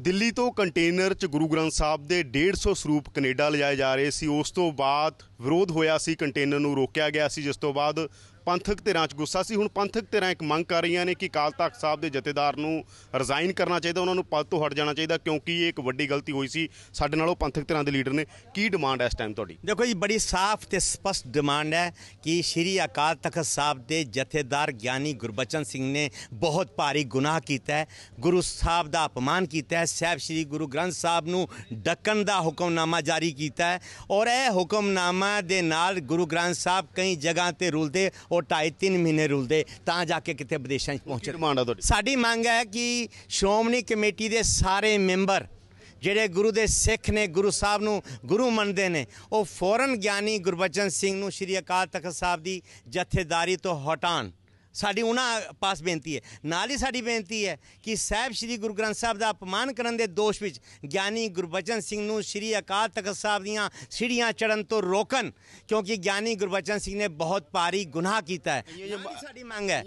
ਦਿੱਲੀ ਤੋਂ ਕੰਟੇਨਰ 'ਚ ਗੁਰੂ ਗ੍ਰੰਥ ਸਾਹਿਬ ਦੇ 150 ਸਰੂਪ ਕੈਨੇਡਾ ਲਿਜਾਏ ਜਾ ਰਹੇ ਸੀ। ਉਸ ਤੋਂ ਬਾਅਦ ਵਿਰੋਧ ਹੋਇਆ ਸੀ, ਕੰਟੇਨਰ ਨੂੰ ਰੋਕਿਆ ਗਿਆ ਸੀ, ਜਿਸ ਤੋਂ ਬਾਅਦ ਪੰਥਕ ਧਿਰਾਂ 'ਚ ਗੁੱਸਾ ਸੀ। ਹੁਣ ਪੰਥਕ ਧਿਰਾਂ ਇੱਕ ਮੰਗ ਕਰ ਰਹੀਆਂ ਨੇ ਕਿ ਅਕਾਲ ਤਖਤ ਸਾਹਿਬ ਦੇ ਜਥੇਦਾਰ ਨੂੰ ਰਿਜ਼ਾਈਨ ਕਰਨਾ ਚਾਹੀਦਾ। ਉਹਨਾਂ ਨੂੰ ਪਦ ਤੋਂ ਹਟ ਜਾਣਾ ਚਾਹੀਦਾ ਕਿਉਂਕਿ ਇਹ ਇੱਕ ਵੱਡੀ ਗਲਤੀ ਹੋਈ ਸੀ। ਸਾਡੇ ਨਾਲ ਉਹ ਪੰਥਕ ਧਿਰਾਂ ਦੇ ਲੀਡਰ ਨੇ ਕੀ ਡਿਮਾਂਡ ਹੈ ਇਸ ਟਾਈਮ ਤੁਹਾਡੀ? ਦੇਖੋ ਜੀ, ਬੜੀ ਸਾਫ਼ ਤੇ ਸਪਸ਼ਟ ਡਿਮਾਂਡ ਹੈ ਕਿ ਸ਼੍ਰੀ ਅਕਾਲ ਤਖਤ ਸਾਹਿਬ ਦੇ ਜਥੇਦਾਰ ਗਿਆਨੀ ਗੁਰਬਚਨ ਸਿੰਘ ਨੇ ਬਹੁਤ ਭਾਰੀ ਗੁਨਾਹ ਕੀਤਾ ਹੈ। ਗੁਰੂ ਸਾਹਿਬ ਦਾ ਅਪਮਾਨ ਕੀਤਾ ਹੈ। ਸਾਹਿਬ ਸ਼੍ਰੀ ਗੁਰੂ ਗ੍ਰੰਥ ਸਾਹਿਬ ਨੂੰ ਡੱਕਣ ਦਾ ਹੁਕਮਨਾਮਾ ਜਾਰੀ ਕੀਤਾ ਹੈ। ਔਰ ਇਹ ਹੁਕਮਨਾਮਾ ਦੇ ਨਾਲ ਗੁਰੂ ਗ੍ਰੰਥ ਸਾਹਿਬ ਕਈ ਜਗ੍ਹਾ ਤੇ ਰੁਲਦੇ ਔਰ ਢਾਈ ਤਿੰਨ ਮਹੀਨੇ ਰੁਲਦੇ ਤਾਂ ਜਾ ਕੇ ਕਿਤੇ ਵਿਦੇਸ਼ਾਂ 'ਚ ਪਹੁੰਚੇ ਡਿਮਾਂਡ ਤੁਹਾਡੀ? ਸਾਡੀ ਮੰਗ ਹੈ ਕਿ ਸ਼੍ਰੋਮਣੀ ਕਮੇਟੀ ਦੇ ਸਾਰੇ ਮੈਂਬਰ ਜਿਹੜੇ ਗੁਰੂ ਦੇ ਸਿੱਖ ਨੇ ਗੁਰੂ ਸਾਹਿਬ ਨੂੰ ਗੁਰੂ ਮੰਨਦੇ ਨੇ ਉਹ ਫੌਰਨ ਗਿਆਨੀ ਗੁਰਬਚਨ ਸਿੰਘ ਨੂੰ ਸ਼੍ਰੀ ਅਕਾਲ ਤਖਤ ਸਾਹਿਬ ਦੀ ਜਥੇਦਾਰੀ ਤੋਂ ਹਟਾਉਣ। ਸਾਡੀ ਉਹਨਾਂ ਪਾਸ ਬੇਨਤੀ ਹੈ। ਨਾਲ ਹੀ ਸਾਡੀ ਬੇਨਤੀ ਹੈ ਕਿ ਸਾਹਿਬ ਸ਼੍ਰੀ ਗੁਰੂ ਗ੍ਰੰਥ ਸਾਹਿਬ ਦਾ ਅਪਮਾਨ ਕਰਨ ਦੇ ਦੋਸ਼ ਵਿੱਚ ਗਿਆਨੀ ਗੁਰਬਚਨ ਸਿੰਘ ਨੂੰ ਸ਼੍ਰੀ ਅਕਾਲ ਤਖਤ ਸਾਹਿਬ ਦੀਆਂ ਸੀੜੀਆਂ ਚੜਨ ਤੋਂ ਰੋਕਣ ਕਿਉਂਕਿ ਗਿਆਨੀ ਗੁਰਬਚਨ ਸਿੰਘ ਨੇ ਬਹੁਤ ਭਾਰੀ ਗੁਨਾਹ ਕੀਤਾ ਹੈ। ਨਾਲ ਹੀ ਸਾਡੀ ਮੰਗ ਹੈ।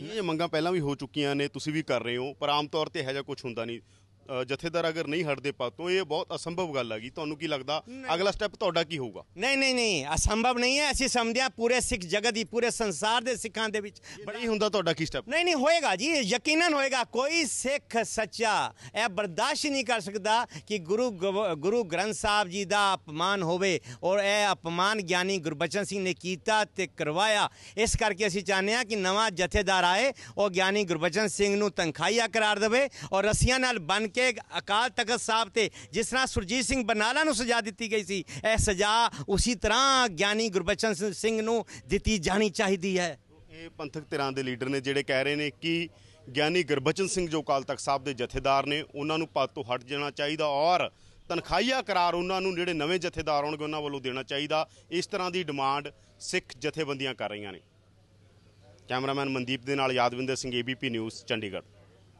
ਇਹ ਇਹ ਮੰਗਾਂ ਪਹਿਲਾਂ ਵੀ ਹੋ ਚੁੱਕੀਆਂ ਨੇ ਤੁਸੀਂ ਵੀ ਕਰ ਰਹੇ ਹੋ ਪਰ ਆਮ ਤੌਰ ਤੇ ਇਹੋ ਜਿਹਾ ਕੁਝ ਹੁੰਦਾ ਨਹੀਂ। ਜਥੇਦਾਰ ਅਗਰ ਨਹੀਂ ਹਟਦੇ ਪਦ ਤੋਂ ਇਹ ਬਹੁਤ ਅਸੰਭਵ ਗੱਲ ਹੈਗੀ ਤੁਹਾਨੂੰ ਕੀ ਲੱਗਦਾ? ਅਗਲਾ ਸਟੈਪ ਤੁਹਾਡਾ ਕੀ ਹੋਊਗਾ? ਨਹੀਂ ਨਹੀਂ ਨਹੀਂ ਅਸੰਭਵ ਨਹੀਂ ਹੈ। ਅਸੀਂ ਸਮਝਦੇ ਹਾਂ ਪੂਰੇ ਸਿੱਖ ਜਗਤ ਦੀ ਪੂਰੇ ਸੰਸਾਰ ਦੇ ਸਿੱਖਾਂ ਦੇ ਵਿੱਚ। ਬੜਾ ਹੁੰਦਾ ਤੁਹਾਡਾ ਕੀ ਸਟੈਪ ਨਹੀਂ ਨਹੀਂ ਹੋਏਗਾ ਜੀ ਯਕੀਨਨ ਹੋਏਗਾ। ਕੋਈ ਸਿੱਖ ਸੱਚਾ ਇਹ ਬਰਦਾਸ਼ਤ ਨਹੀਂ ਕਰ ਸਕਦਾ ਕਿ ਗੁਰੂ ਗੁਰੂ ਗ੍ਰੰਥ ਸਾਹਿਬ ਜੀ ਦਾ ਅਪਮਾਨ ਹੋਵੇ ਔਰ ਇਹ ਅਪਮਾਨ ਗਿਆਨੀ ਗੁਰਬਚਨ ਸਿੰਘ ਨੇ ਕੀਤਾ ਤੇ ਕਰਵਾਇਆ। ਇਸ ਕਰਕੇ ਅਸੀਂ ਚਾਹੁੰਦੇ ਹਾਂ ਕਿ ਨਵਾਂ ਜਥੇਦਾਰ ਆਏ ਉਹ ਗਿਆਨੀ ਗੁਰਬਚਨ ਸਿੰਘ ਨੂੰ ਤਨਖਾਹੀਆ ਕਰਾਰ ਦੇਵੇ ਔਰ ਰੱਸੀਆਂ ਨਾਲ ਬਨ ਕਿ ਅਕਾਲ ਤਖਤ ਸਾਹਿਬ ਤੇ ਜਿਸ ਤਰ੍ਹਾਂ ਸੁਰਜੀਤ ਸਿੰਘ ਬਨਾਲਾ ਨੂੰ ਸਜ਼ਾ ਦਿੱਤੀ ਗਈ ਸੀ, ਇਹ ਸਜ਼ਾ ਉਸੇ ਤਰ੍ਹਾਂ ਗਿਆਨੀ ਗੁਰਬਚਨ ਸਿੰਘ ਨੂੰ ਦਿੱਤੀ ਜਾਣੀ ਚਾਹੀਦੀ ਹੈ। ਇਹ ਪੰਥਕ ਧਿਰਾਂ ਦੇ ਲੀਡਰ ਨੇ ਜਿਹੜੇ ਕਹਿ ਰਹੇ ਨੇ ਕਿ ਗਿਆਨੀ ਗੁਰਬਚਨ ਸਿੰਘ ਜੋ ਅਕਾਲ ਤਖਤ ਸਾਹਿਬ ਦੇ ਜਥੇਦਾਰ ਨੇ, ਉਹਨਾਂ ਨੂੰ ਪਦ ਤੋਂ ਹਟ ਜਾਣਾ ਚਾਹੀਦਾ ਔਰ ਤਨਖਾਹੀਆ ਕਰਾਰ ਉਹਨਾਂ ਨੂੰ ਜਿਹੜੇ ਨਵੇਂ ਜਥੇਦਾਰ ਆਉਣਗੇ, ਉਹਨਾਂ ਵੱਲੋਂ ਦੇਣਾ ਚਾਹੀਦਾ। ਇਸ ਤਰ੍ਹਾਂ ਦੀ ਡਿਮਾਂਡ ਸਿੱਖ ਜਥੇਬੰਦੀਆਂ ਕਰ ਰਹੀਆਂ ਨੇ। ਕੈਮਰਾਮੈਨ ਮਨਦੀਪ ਦੇ ਨਾਲ ਯਾਦਵਿੰਦਰ ਸਿੰਘ, ਏਬੀਪੀ ਨਿਊਜ਼, ਚੰਡੀਗੜ੍ਹ।